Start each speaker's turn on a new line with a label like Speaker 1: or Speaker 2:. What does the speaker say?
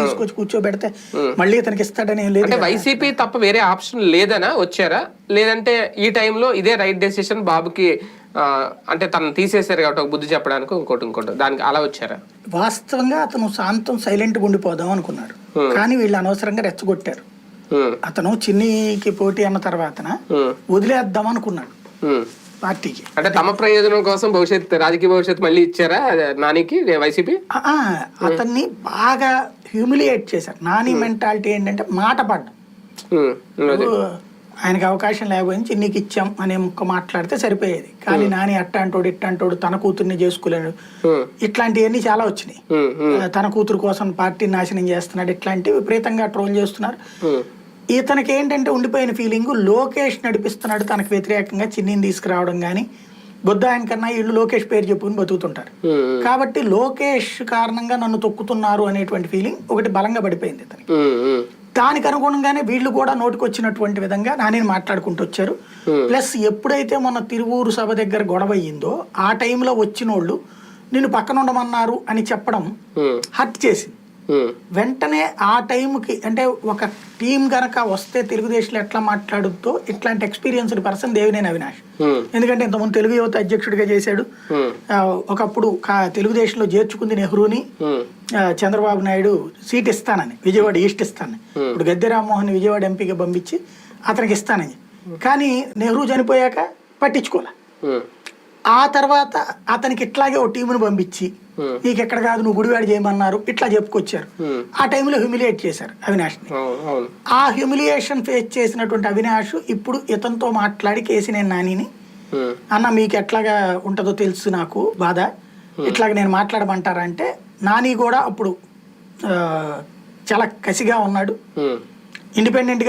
Speaker 1: తీసుకొచ్చి కూర్చోబెడితే మళ్ళీ ఇతనికి ఇస్తాడని లేదు
Speaker 2: అంటే. వైసీపీ తప్ప వేరే ఆప్షన్ లేదనా? వచ్చారా? లేదంటే ఈ టైంలో ఇదే రైట్ డెసిషన్ బాబుకి అంటే తను తీసేశారు కాబట్టి ఒక బుద్ధి చెప్పడానికి ఇంకోటి ఇంకోటి. దానికి అలా వచ్చారా?
Speaker 1: వాస్తవంగా అతను శాంతం సైలెంట్గా ఉండిపోదాం అనుకున్నాడు. కానీ వీళ్ళు అనవసరంగా రెచ్చగొట్టారు. అతను చిన్నికి పోటీ అన్న తర్వాత
Speaker 2: ఉమ్,
Speaker 1: వదిలేద్దాం అనుకున్నాడు. పార్టీకి.
Speaker 2: అంటే తమ ప్రయోజనం కోసం భవిష్యత్ రాజకీయ భవిష్యత్ మళ్ళీ ఇచ్చారా? నానికి వైసీపీ?
Speaker 1: అతన్ని బాగా హ్యూమిలియేట్ చేశారు. నాని మెంటాలిటీ ఏంటంటే మాట పడ్డం. ఆయనకి అవకాశం లేకపోయింది చిన్నికి ఇచ్చాం అనే ముక్క మాట్లాడితే సరిపోయేది. కానీ నాని అట్టాంటోడు ఇట్టాంటోడు తన కూతుర్ని చేసుకోలేడు ఇట్లాంటివన్నీ చాలా వచ్చినాయి. తన కూతురు కోసం పార్టీని నాశనం చేస్తున్నాడు ఇట్లాంటివి విపరీతంగా ట్రోల్ చేస్తున్నారు. ఇతనికి ఏంటంటే ఉండిపోయిన ఫీలింగ్ లోకేష్ నడిపిస్తున్నాడు తనకు వ్యతిరేకంగా చిన్నిని తీసుకురావడం కానీ బుద్ధ ఆయన కన్నా వీళ్ళు లోకేష్ పేరు చెప్పుకుని బతుకుతుంటారు. కాబట్టి లోకేష్ కారణంగా నన్ను తొక్కుతున్నారు అనేటువంటి ఫీలింగ్ ఒకటి బలంగా పడిపోయింది ఇతనికి. దానికి అనుగుణంగానే వీళ్ళు కూడా నోటికొచ్చినటువంటి విధంగా నాని మాట్లాడుకుంటూ వచ్చారు. ప్లస్ ఎప్పుడైతే మొన్న తిరువూరు సభ దగ్గర గొడవ అయ్యిందో ఆ టైంలో వచ్చినోళ్ళు నిన్ను పక్కన ఉండమన్నారు అని చెప్పడం హర్ట్ చేసింది. వెంటనే ఆ టైంకి అంటే ఒక టీం గనక వస్తే తెలుగుదేశంలో ఎట్లా మాట్లాడుతో ఇట్లాంటి ఎక్స్పీరియన్స్డ్ పర్సన్ దేవినేని అవినాష్.
Speaker 2: ఉమ్,
Speaker 1: ఎందుకంటే ఇంతకుముందు తెలుగు యువత అధ్యక్షుడిగా చేశాడు. ఆ, ఒకప్పుడు తెలుగుదేశంలో చేర్చుకుంది నెహ్రూని. చంద్రబాబు నాయుడు సీట్ ఇస్తానని విజయవాడ ఈస్ట్ ఇస్తానని. ఇప్పుడు గద్దె రామ్మోహన్ విజయవాడ ఎంపీగా పంపించి అతనికి ఇస్తానని. కానీ నెహ్రూ చనిపోయాక పట్టించుకోలే. ఆ తర్వాత అతనికి ఇట్లాగే ఓ టీమును పంపించి. నీకు ఎక్కడ కాదు నువ్వు గుడివాడ చేయమన్నారు. ఇట్లా చెప్పుకొచ్చారు. ఆ టైంలో హ్యూమిలియేట్ చేశారు అవినాష్ని.
Speaker 2: అవును అవును.
Speaker 1: ఆ హ్యూమిలియేషన్ ఫేస్ చేసినటువంటి అవినాష్ ఇప్పుడు ఇతనితో మాట్లాడి కేసినేని నానిని
Speaker 2: ఉమ్,
Speaker 1: అన్న మీకు ఎట్లాగా ఉంటుందో తెలుసు నాకు బాధ. ఇట్లాగ నేను మాట్లాడమంటారా? అంటే నాని కూడా అప్పుడు చాలా కసిగా ఉన్నాడు. ఇండిపెండెంట్